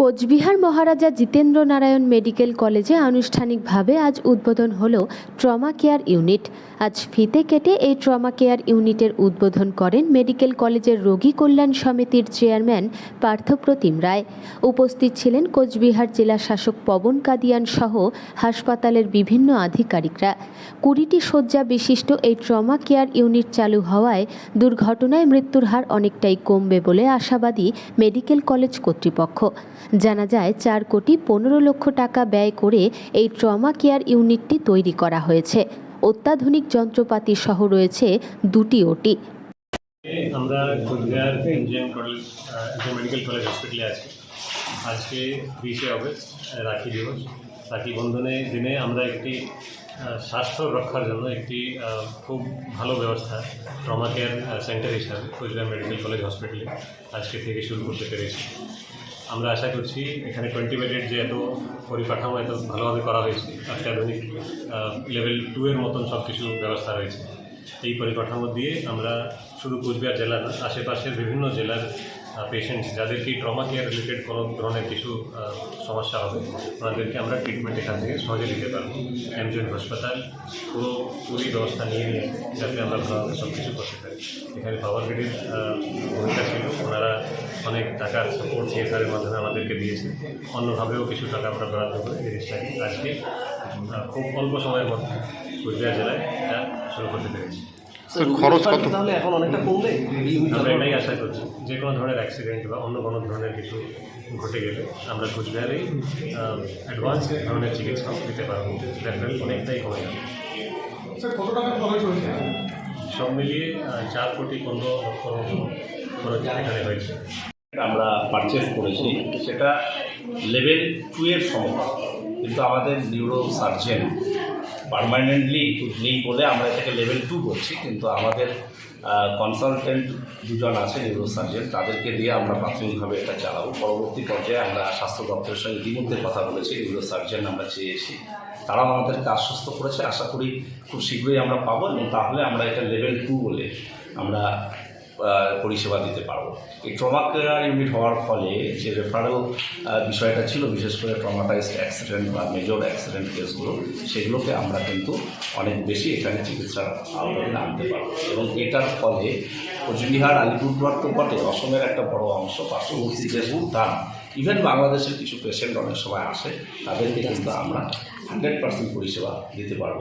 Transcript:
Cooch Behar Maharaja Jitendra Narayan medical কলেজে আনুষ্ঠানিকভাবে আজ উদ্বোধন হল ট্রমা কেয়ার ইউনিট। আজ ফিতে কেটে এই ট্রমা কেয়ার ইউনিটের উদ্বোধন করেন মেডিকেল কলেজের রোগী কল্যাণ সমিতির চেয়ারম্যান পার্থপ্রতিম রায়। উপস্থিত ছিলেন কোচবিহার জেলা শাসক পবন কাদিয়ান সহ হাসপাতালের বিভিন্ন আধিকারিকরা। কুড়িটি শয্যা বিশিষ্ট এই ট্রমা কেয়ার ইউনিট চালু হওয়ায় দুর্ঘটনায় মৃত্যুর হার অনেকটাই কমবে বলে আশাবাদী মেডিকেল কলেজ কর্তৃপক্ষ। জানা যায় চার কোটি পনেরো লক্ষ টাকা ব্যয় করে এই ট্রমা কেয়ার ইউনিটটি তৈরি করা হয়েছে। অত্যাধুনিক যন্ত্রপাতি সহ রয়েছে দুটি ওটি। আমরা Cooch Behar engineering college medical college হসপিটালে আছি। আজকে বিশে অগস্ট, রাখি দিবস। রাখি বন্ধনের দিনে আমরা একটি স্বাস্থ্য রক্ষার জন্য একটি খুব ভালো ব্যবস্থা ট্রমা কেয়ার সেন্টার হিসাবে কোচবিহার মেডিকেল কলেজ হসপিটালে আজকে থেকে শুরু করতে পেরেছি। আমরা আশা করছি এখানে টোয়েন্টি বেডের যে এত পরিকাঠামো এত ভালোভাবে করা হয়েছে, অত্যাধুনিক লেভেল টু এর মতন সব কিছু ব্যবস্থা রয়েছে। এই পরিকাঠামো দিয়ে আমরা শুধু কোচবিহার জেলার আশেপাশের বিভিন্ন জেলার পেশেন্টস যাদেরকে ট্রমা কেয়ার রিলেটেড কোনো ধরনের কিছু সমস্যা হবে, ওনাদেরকে আমরা ট্রিটমেন্ট এখান থেকে সহজে দিতে পারব। এমজন হাসপাতাল পুরো পুরী ব্যবস্থা নিয়ে নিয়ে যাতে আমরা ভালোভাবে সব কিছু করতে পারি। এখানে পাওয়ার গ্রিডের ভূমিকা ছিল, ওনারা অনেক টাকার সাপোর্ট সিএসআরের মাধ্যমে আমাদেরকে দিয়েছে। অন্যভাবেও কিছু টাকা আমরা বরাদ্দ করে জিনিসটাকে আজকে খুব অল্প সময়ের মধ্যে কোচবিহার জেলায় এটা শুরু করতে পেরেছি। খরচ কত? তাহলে এখন অনেকটা কমবে? আমরা এটাই আশা করছি যে কোনো ধরনের অ্যাক্সিডেন্ট বা অন্য কোনো ধরনের কিছু ঘটে গেলে আমরা কোচবিহারেই অ্যাডভান্স ধরনের চিকিৎসা দিতে পারব। রেফারেল অনেকটাই কমে যাবে। সব মিলিয়ে চার কোটি পনেরো লক্ষ খরচ এখানে হয়েছে। আমরা পারচেস করেছি সেটা লেভেল টু এর সময়। কিন্তু আমাদের নিউরো সার্জেন পারমানেন্টলি নেই বলে আমরা এটাকে লেভেল টু করছি কিন্তু আমাদের কনসালটেন্ট দুজন আছে নিউরো সার্জেন তাদেরকে দিয়ে আমরা প্রাথমিকভাবে এটা চালাবো। পরবর্তী পর্যায়ে আমরা স্বাস্থ্য দপ্তরের সঙ্গে ইতিমধ্যে কথা বলেছি নিউরো সার্জেন আমরা চেয়েছি। তারাও আমাদেরকে আশ্বস্ত করেছে, আশা করি খুব শীঘ্রই আমরা পাবো এবং তাহলে আমরা এটা লেভেল টু বলে আমরা পরিষেবা দিতে পারব। এই ট্রমা কেয়ার ইউনিট হওয়ার ফলে যে রেফারেল বিষয়টা ছিল, বিশেষ করে ট্রমাটাইজড অ্যাক্সিডেন্ট বা মেজর অ্যাক্সিডেন্ট কেসগুলো সেগুলোকে আমরা কিন্তু অনেক বেশি এখানে চিকিৎসার আওতায় আনতে পারব। এবং এটার ফলে কোচবিহার, আলিপুরদুয়ার তো বটে অসমের একটা বড় অংশ, পার্শ্ববর্তী দেশ, ভুটান ইভেন বাংলাদেশের কিছু পেশেন্ট অনেক সময় আসে, তাদেরকে কিন্তু আমরা হান্ড্রেড পার্সেন্ট পরিষেবা দিতে পারব।